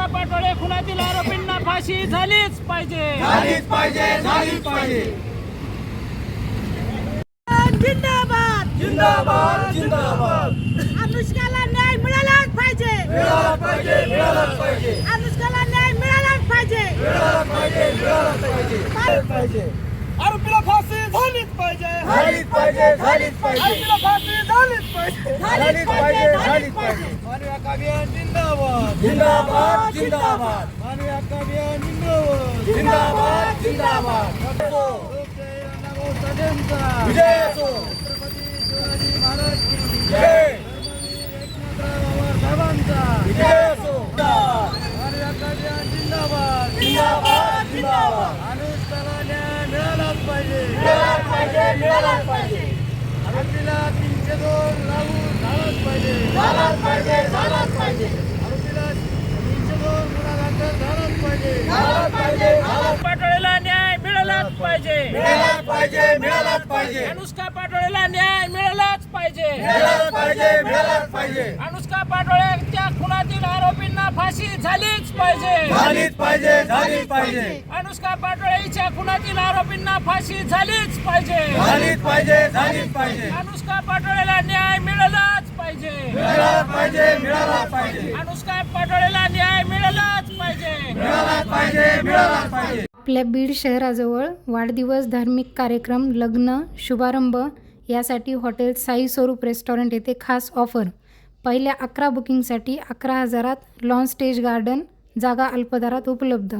अनुष्का पाटोळे? खुनातील आरोपींना फाशी झालीच पाहिजे. झालीच पाहिजे झालीच पाहिजे. जिंदाबाद. जिंदाबाद जिंदाबाद. अनुष्काला न्याय मिळालाच पाहिजे. मिळालाच पाहिजे मिळालाच पाहिजे. अनुष्काला न्याय मिळालाच पाहिजे. मिळालाच पाहिजे मिळालाच पाहिजे. पाहिजे. झालीच पाहिजे. झालीच पाहिजे झालीच पाहिजे. फाशी झालीच पाहिजे. झालीच पाहिजे झालीच पाहिजे. मानवी हक्क अभियान जिंदाबाद. जिंदाबाद जिंदाबाद. मानवी हक्क अभियान जिंदाबाद. जिंदाबाद जिंदाबाद. लोकशाही अण्णाभाऊ साठेंचा विजय असो. छत्रपती शिवाजी महाराज की. जय. धर्मवीर एकनाथराव विजय असो जिंदाबाद मानवी हक्क अभियान जिंदाबाद जिंदाबाद जिंदाबाद अनुष्काला न्याय मिळालाच पाहिजे मिळालाच पाहिजे आरोपीला तीनशे दोन लागू झालाच पाहिजे. झालाच पाहिजे झालाच पाहिजे. आरोपीला तीनशे दोन गुन्हा दाखल झालाच पाहिजे झालाच पाहिजे. पाटोळेला न्याय मिळालाच पाहिजे. मिळालाच पाहिजे मिळालाच पाहिजे. अनुष्का पाटोळेला न्याय मिळालाच पाहिजे. मिळालाच पाहिजे मिळालाच पाहिजे. अनुष्का पाटोळेच्या खुनातील आरोपींना फाशी झालीच पाहिजे. झालीच पाहिजे झालीच पाहिजे. अनुष्का पाटोळेच्या खुनातील आरोपींना फाशी झालीच पाहिजे. झालीच पाहिजे झालीच पाहिजे. अनुष्का पाटोळेला न्याय मिळालाच पाहिजे. मिळालाच पाहिजे मिळालाच पाहिजे. अनुष्का पाटोळेला न्याय मिळालाच पाहिजे. मिळालाच पाहिजे मिळालाच पाहिजे. आपल्या बीड शहराजवळ वाढदिवस धार्मिक कार्यक्रम लग्न शुभारंभ यासाठी हॉटेल साई स्वरूप रेस्टॉरंट येथे खास ऑफर. पहिल्या अकरा बुकिंगसाठी अकरा हजारात लॉन स्टेज गार्डन जागा अल्पदरात उपलब्ध.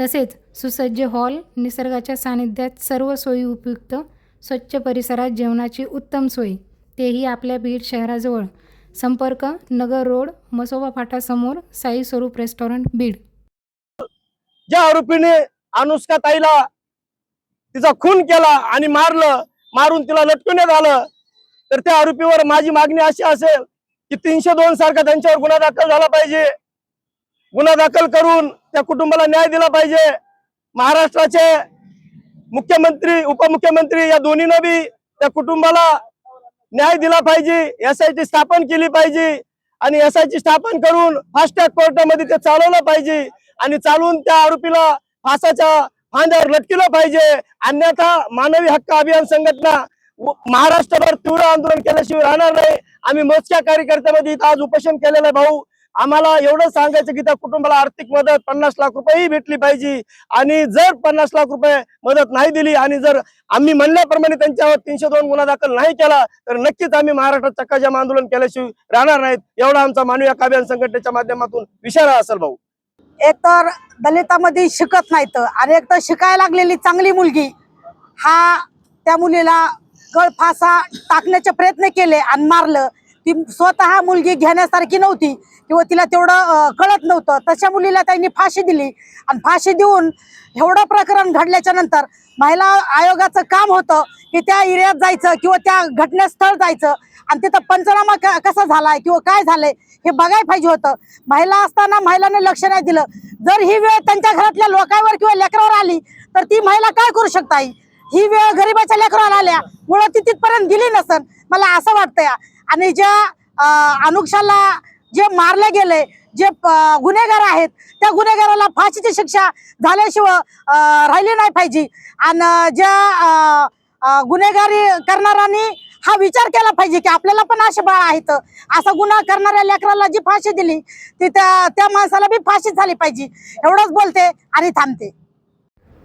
तसेच सुसज्ज हॉल निसर्गाच्या सानिध्यात सर्व सोयी उपयुक्त स्वच्छ परिसरात जेवणाची उत्तम सोय. तेही आपल्या बीड शहराजवळ. संपर्क नगर रोड मसोबा फाटासमोर साई स्वरूप रेस्टॉरंट बीड. ज्या आरोपीने अनुष्का ताईला तिचा खून केला आणि मारलं मारून तिला लटकवण्यात आलं तर त्या आरोपीवर माझी मागणी अशी असेल की तीनशे दोन सारखा त्यांच्यावर गुन्हा दाखल झाला पाहिजे. गुन्हा दाखल करून त्या कुटुंबाला न्याय दिला पाहिजे. महाराष्ट्राचे मुख्यमंत्री उपमुख्यमंत्री या दोन्हीनं बी त्या कुटुंबाला न्याय दिला पाहिजे. एस आय टी स्थापन केली पाहिजे. आणि एस आय टी स्थापन करून फास्ट ट्रॅक कोर्टामध्ये ते चालवलं पाहिजे. आणि चालवून त्या आरोपीला फासाच्या फांद्यावर लटकिलं पाहिजे. अन्यथा मानवी हक्क अभियान संघटना महाराष्ट्रभर तीव्र आंदोलन केल्याशिवाय राहणार नाही. आम्ही मोजक्या कार्यकर्त्यामध्ये इथं आज उपोषण केलेलं आहे भाऊ. आम्हाला एवढं सांगायचं की त्या कुटुंबाला आर्थिक मदत पन्नास लाख रुपयेही भेटली पाहिजे. आणि जर पन्नास लाख रुपये मदत नाही दिली आणि जर आम्ही म्हणल्याप्रमाणे त्यांच्यावर तीनशे दोन गुन्हा दाखल नाही केला तर नक्कीच आम्ही महाराष्ट्रात चक्काजाम आंदोलन केल्याशिवाय राहणार नाहीत. एवढा आमचा मानवी काव्यान संघटनेच्या माध्यमातून विचारा असेल भाऊ. एक तर दलितामध्ये शिकत नाहीत. आणि एक तर शिकायला लागलेली चांगली मुलगी हा त्या मुलीला गळफासा टाकण्याचे प्रयत्न केले आणि मारलं. ती स्वतः मुलगी घेण्यासारखी नव्हती. किंवा तिला तेवढं कळत नव्हतं. तशा मुलीला त्यांनी फाशी दिली. आणि फाशी देऊन एवढं प्रकरण घडल्याच्या नंतर महिला आयोगाचं काम होतं की त्या एरियात जायचं किंवा त्या घटनास्थळ जायचं. आणि तिथं पंचनामा कसा झालाय किंवा काय झालंय हे बघायला पाहिजे होतं. महिला असताना महिलाने लक्ष नाही दिलं. जर ही वेळ त्यांच्या घरातल्या लोकांवर किंवा लेकरावर आली तर ती महिला काय करू शकता ही वेळ गरीबाच्या लेकरावर आल्या. मुळे ती तिथपर्यंत गेली नसन. मला असं वाटतंय. आणि ज्या अनुक्षाला जे मारले गेले जे गुन्हेगार आहेत त्या गुन्हेगाराला फाशीची शिक्षा झाल्याशिवाय राहिली नाही पाहिजे. आणि ज्या गुन्हेगारी करणाऱ्यांनी हा विचार केला पाहिजे की आपल्याला पण असे बाळ आहेत. असा गुन्हा करणाऱ्या लेकराला जी फाशी दिली ती त्या त्या माणसाला बी फाशी झाली पाहिजे. एवढंच बोलते आणि थांबते.